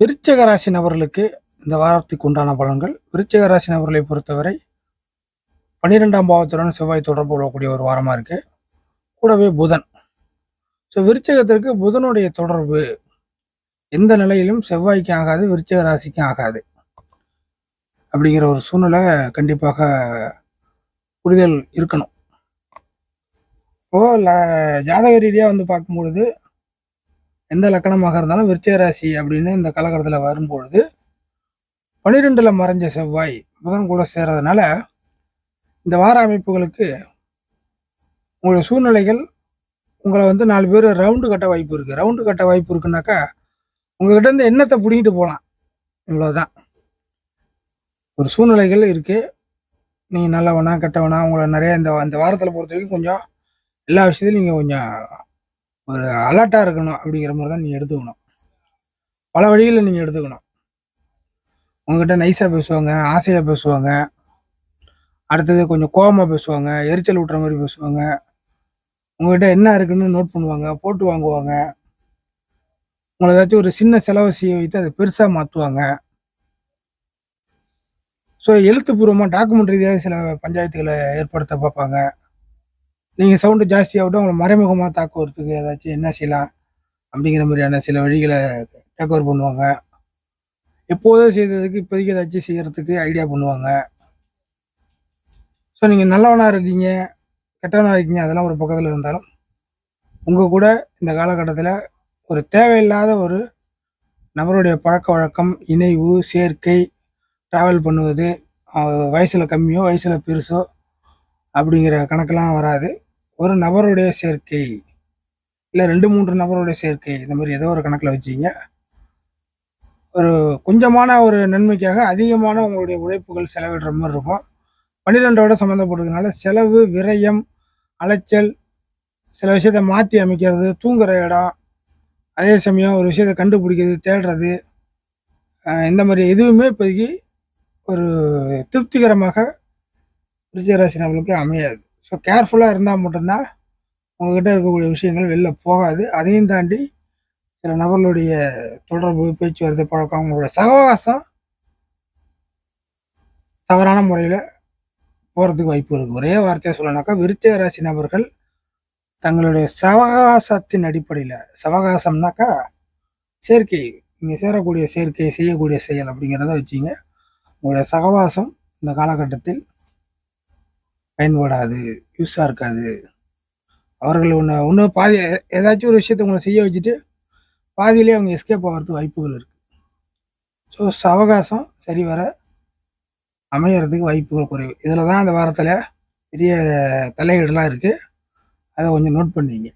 விருச்சக ராசி நபர்களுக்கு இந்த வாரத்துக்கு உண்டான பலன்கள். விருச்சக ராசி நபர்களை பொறுத்தவரை பன்னிரெண்டாம் பாவத்துடன் செவ்வாய் தொடர்பு கொள்ளக்கூடிய ஒரு வாரமாக இருக்கு. கூடவே புதன். ஸோ விருச்சகத்திற்கு புதனுடைய தொடர்பு எந்த நிலையிலும் செவ்வாய்க்கும் ஆகாது விருச்சக ராசிக்கும் ஆகாது. அப்படிங்கிற ஒரு சூழ்நிலை கண்டிப்பாக புரிதல் இருக்கணும். இப்போது ஜாதக ரீதியாக வந்து பார்க்கும்பொழுது எந்த லக்கணமாக இருந்தாலும் விருச்சிக ராசி அப்படின்னு இந்த காலகட்டத்தில் வரும்பொழுது பனிரெண்டில் மறைஞ்ச செவ்வாய் புதன் கூட சேர்றதுனால இந்த வார அமைப்புகளுக்கு உங்களுடைய சூழ்நிலைகள் உங்களை வந்து நாலு பேர் ரவுண்டு கட்ட வாய்ப்பு இருக்குது ரவுண்டு கட்ட வாய்ப்பு இருக்குனாக்கா உங்ககிட்ட இருந்து எண்ணத்தை பிடிங்கிட்டு போகலாம் இவ்வளோதான் ஒரு சூழ்நிலைகள் இருக்குது நீங்கள் நல்லவனா கெட்டவனா உங்களை நிறைய இந்த இந்த வாரத்தில் பொறுத்த வரைக்கும் கொஞ்சம் எல்லா விஷயத்துலையும் நீங்கள் கொஞ்சம் ஒரு அலர்ட்டாக இருக்கணும் அப்படிங்கிற மாதிரி தான் நீங்கள் எடுத்துக்கணும். பல வழிகளில் நீங்கள் எடுத்துக்கணும். உங்ககிட்ட நைஸாக பேசுவாங்க ஆசையாக பேசுவாங்க. அடுத்தது கொஞ்சம் கோபமாக பேசுவாங்க எரிச்சல் விட்டுற மாதிரி பேசுவாங்க. உங்ககிட்ட என்ன இருக்குன்னு நோட் பண்ணுவாங்க போட்டு வாங்குவாங்க. உங்களை ஏதாச்சும் ஒரு சின்ன செலவு செய்ய வைத்து அதை பெருசாக மாற்றுவாங்க ஸோ எழுத்துப்பூர்வமாக டாக்குமெண்ட் ரீதியாக சில பஞ்சாயத்துகளை ஏற்படுத்த பார்ப்பாங்க. நீங்கள் சவுண்டு ஜாஸ்தியாகட்டும் உங்களை மறைமுகமாக தாக்குவதுக்கு ஏதாச்சும் என்ன செய்யலாம் அப்படிங்கிற மாதிரியான சில வழிகளை டேக்கவர் பண்ணுவாங்க. எப்போதும் செய்ததுக்கு இப்போதைக்கு ஏதாச்சும் செய்கிறதுக்கு ஐடியா பண்ணுவாங்க. ஸோ நீங்கள் நல்லவனாக இருக்கீங்க கெட்டவனாக இருக்கீங்க அதெல்லாம் ஒரு பக்கத்தில் இருந்தாலும் உங்கள் கூட இந்த காலகட்டத்தில் ஒரு தேவையில்லாத ஒரு நபருடைய பழக்க வழக்கம் இணைவு சேர்க்கை ட்ராவல் பண்ணுவது வயசில் கம்மியோ வயசில் பெருசோ அப்படிங்கிற கணக்கெலாம் வராது. ஒரு நபருடைய சேர்க்கை இல்லை ரெண்டு மூன்று நபருடைய சேர்க்கை இந்த மாதிரி ஏதோ ஒரு கணக்கில் வச்சிங்க ஒரு கொஞ்சமான ஒரு நன்மைக்காக அதிகமான உங்களுடைய உழைப்புகள் செலவிடுற மாதிரி இருக்கும். பன்னிரெண்டோட சம்மந்தப்பட்டதுனால செலவு விரயம் அலைச்சல் சில விஷயத்தை மாற்றி அமைக்கிறது தூங்குற இடம் அதே சமயம் ஒரு விஷயத்தை கண்டுபிடிக்கிறது தேடுறது இந்த மாதிரி எதுவுமே இப்போதைக்கு ஒரு திருப்திகரமாக விருச்சிகராசி நபர்களுக்கு அமையாது ஸோ கேர்ஃபுல்லாக இருந்தால் மட்டும்தான் உங்ககிட்ட இருக்கக்கூடிய விஷயங்கள் வெளில போகாது. அதையும் தாண்டி சில நபர்களுடைய தொடர்பு பேச்சுவார்த்தை பழக்கம் அவங்களோட சகவாசம் தவறான முறையில் போகிறதுக்கு வாய்ப்பு இருக்குது ஒரே வார்த்தையை சொல்லணும்னாக்கா விருச்சிக ராசி நபர்கள் தங்களுடைய சவகாசத்தின் அடிப்படையில் சவகாசம்னாக்கா சேர்க்கை நீங்கள் சேரக்கூடிய சேர்க்கை செய்யக்கூடிய செயல் அப்படிங்கிறத வச்சிங்க. உங்களுடைய சகவாசம் இந்த காலகட்டத்தில் பயன்படாது யூஸாக இருக்காது. அவர்கள் ஒன்று ஒன்று பாதி ஏதாச்சும் ஒரு விஷயத்தை உங்களை செய்ய வச்சுட்டு பாதியிலே அவங்க எஸ்கேப் ஆகிறதுக்கு வாய்ப்புகள் இருக்குது ஸோ சவகாசம் சரி வர அமையறதுக்கு வாய்ப்புகள் குறைவு. இதில் தான் அந்த வாரத்தில் பெரிய தலையீடுலாம் இருக்குது அதை கொஞ்சம் நோட் பண்ணுவீங்க.